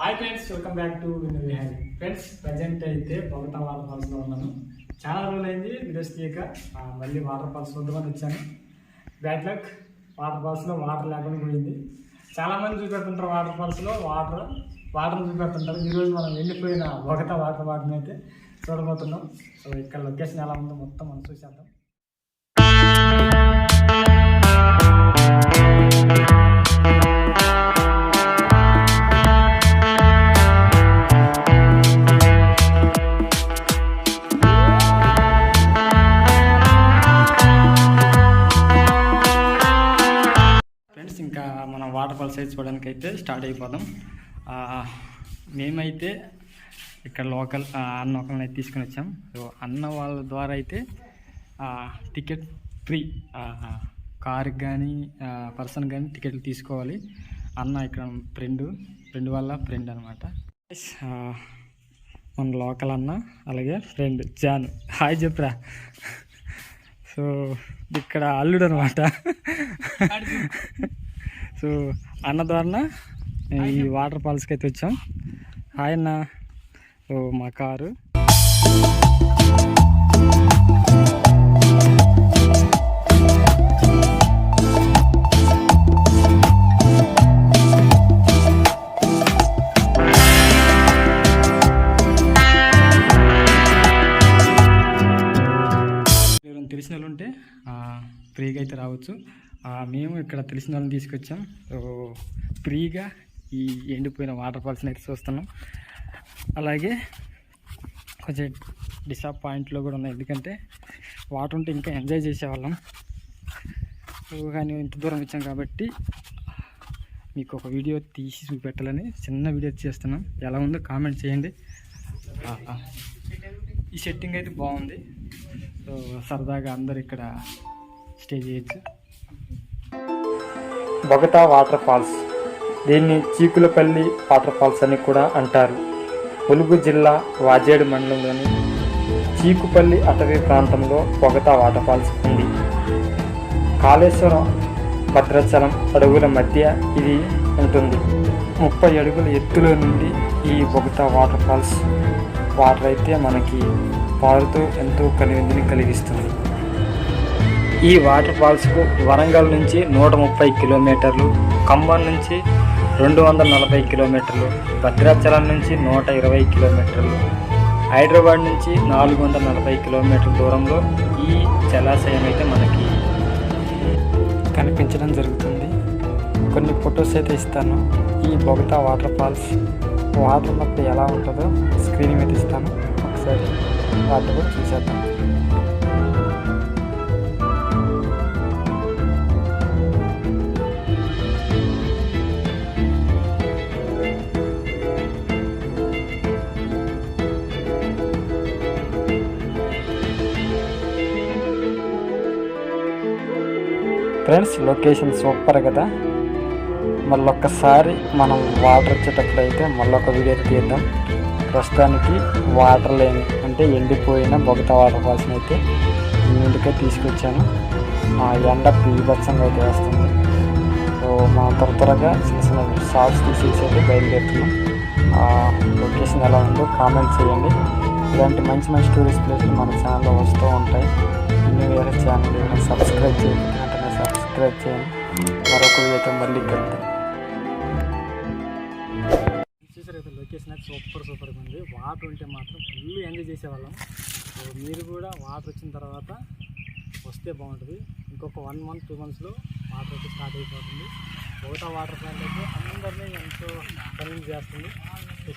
Hi friends welcome back to win Vihari friends present అయితే బొగటా water ఫాల్స్లో ఉన్నాను. చాలా రోజులైంది వీడియోస్ తీయక. మళ్ళీ వాటర్ ఫాల్స్ వద్దామని వచ్చాను. బ్యాడ్ లక్ వాటర్ ఫాల్స్లో వాటర్ లేకుండా పోయింది. చాలామంది చూపెడుతుంటారు వాటర్ ఫాల్స్లో వాటర్ వాటర్ చూపెడుతుంటారు ఈరోజు మనం వెళ్ళిపోయిన బొగటా వాటర్ వాటర్ని అయితే చూడబోతున్నాం. సో ఇక్కడ లొకేషన్ ఎలా ఉందో మొత్తం మనం చూసేద్దాం. మనం వాటర్ ఫాల్స్ అయితే చూడడానికి అయితే స్టార్ట్ అయిపోదాం మేమైతే ఇక్కడ లోకల్ అన్న ఒకరిని అయితే తీసుకుని వచ్చాం. సో అన్న వాళ్ళ ద్వారా అయితే టికెట్ ఫ్రీ కార్కి కానీ పర్సన్ కానీ టికెట్లు తీసుకోవాలి. అన్న ఇక్కడ ఫ్రెండ్ ఫ్రెండ్ వాళ్ళ ఫ్రెండ్ అనమాట మన లోకల్ అన్న అలాగే ఫ్రెండ్ జాన్. హాయ్ చెప్పురా సో ఇక్కడ అల్లుడు అనమాట సో అన్న ద్వారా ఈ వాటర్ ఫాల్స్కి అయితే వచ్చాం. హాయ్ అన్న. సో మా కారు. ఎవరైనా తెలిసిన వాళ్ళు ఉంటే ఫ్రీగా అయితే రావచ్చు. మేము ఇక్కడ తెలిసిన వాళ్ళని తీసుకొచ్చాం. సో ఫ్రీగా ఈ ఎండిపోయిన వాటర్ ఫాల్స్ని అయితే చూస్తున్నాం. అలాగే కొంచెం డిసప్పాయింట్లో కూడా ఉన్నాయి ఎందుకంటే వాటర్ ఉంటే ఇంకా ఎంజాయ్ చేసేవాళ్ళం. సో కానీ ఇంత దూరం వచ్చాం కాబట్టి మీకు ఒక వీడియో తీసి చూపెట్టాలని చిన్న వీడియో చేస్తున్నాం. ఎలా ఉందో కామెంట్ చేయండి. ఈ సెట్టింగ్ అయితే బాగుంది. సో సరదాగా అందరు ఇక్కడ స్టే చేయొచ్చు. Bogata water falls. దీన్ని చీకులపల్లి వాటర్ ఫాల్స్ అని కూడా అంటారు. ములుగు జిల్లా వాజేడు మండలంలోని చీకుపల్లి అటవీ ప్రాంతంలో బొగతా వాటర్ ఫాల్స్ ఉంది. కాళేశ్వరం భద్రాచలం అడవుల మధ్య ఇది ఉంటుంది. ముప్పై అడుగుల ఎత్తులో నుండి ఈ బొగటా వాటర్ ఫాల్స్ వాటర్ అయితే మనకి పారుతూ ఎంతో కలివిందిని కలిగిస్తుంది. ఈ వాటర్ ఫాల్స్కు వరంగల్ నుంచి నూట ముప్పై కిలోమీటర్లు ఖమ్మం నుంచి రెండు వందల నలభై కిలోమీటర్లు భద్రాచలం నుంచి నూట ఇరవై కిలోమీటర్లు హైదరాబాద్ నుంచి నాలుగు వందల నలభై కిలోమీటర్ల దూరంలో ఈ జలాశయం అయితే మనకి కనిపించడం జరుగుతుంది. కొన్ని ఫొటోస్ అయితే ఇస్తాను. ఈ బొగతా వాటర్ ఫాల్స్ వాటర్ మొత్తం ఎలా ఉంటుందో స్క్రీన్ మీద ఇస్తాను. ఒకసారి వాటర్ కూడా చూసేద్దాం. ఫ్రెండ్స్ లొకేషన్ సూపర్ కదా? మళ్ళీ ఒక్కసారి మనం వాటర్ వచ్చేటప్పుడు అయితే మళ్ళీ ఒక వీడియో తీద్దాం. ప్రస్తుతానికి వాటర్ లేని అంటే ఎండిపోయిన బొగత వాటర్ ఫాల్స్ని అయితే ముందుకే తీసుకొచ్చాను. ఆ ఎండ పీబత్సంగా అయితే వేస్తుంది. సో మనం త్వర త్వరగా చిన్న చిన్న షార్ట్స్ తీసేసి అయితే బయలుదేరుతున్నాం. లొకేషన్ ఎలా ఉందో కామెంట్ చేయండి. ఇలాంటి మంచి మంచి టూరిస్ట్ ప్లేస్లు మన ఛానల్లో వస్తూ ఉంటాయి. ఇన్ని వేరే ఛానల్ సబ్స్క్రైబ్ చేయండి. సబ్స్క్రైబ్ చేయండి. మరొక వీడియోతో మళ్ళీ కలుద్దాం. చూసారు లొకేషన్ అయితే సూపర్ సూపర్గా ఉంది. వాటర్ ఉంటే మాత్రం ఫుల్ ఎంజాయ్ చేసేవాళ్ళం. మీరు కూడా వాటర్ వచ్చిన తర్వాత వస్తే బాగుంటుంది. ఇంకొక వన్ మంత్ టూ మంత్స్లో వాటర్ అయితే స్టార్ట్ అయిపోతుంది. ఒకటా వాటర్ ప్లాంట్ అయితే అందరినీ ఎంతో కన్విన్స్ చేస్తుంది.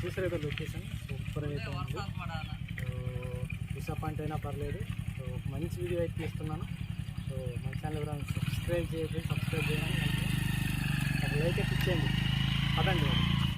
చూసారు అయితే లొకేషన్ సూపర్ అయితే ఉంది. డిసప్పాయింట్ అయినా పర్లేదు. సో మంచి వీడియో అయితే తీస్తున్నాను. సో మన ఛానల్ ఎవరైనా సబ్స్క్రైబ్ చేయండి సబ్స్క్రైబ్ చేయండి. ఒక లైక్ అయితే ఇచ్చేయండి. పదండి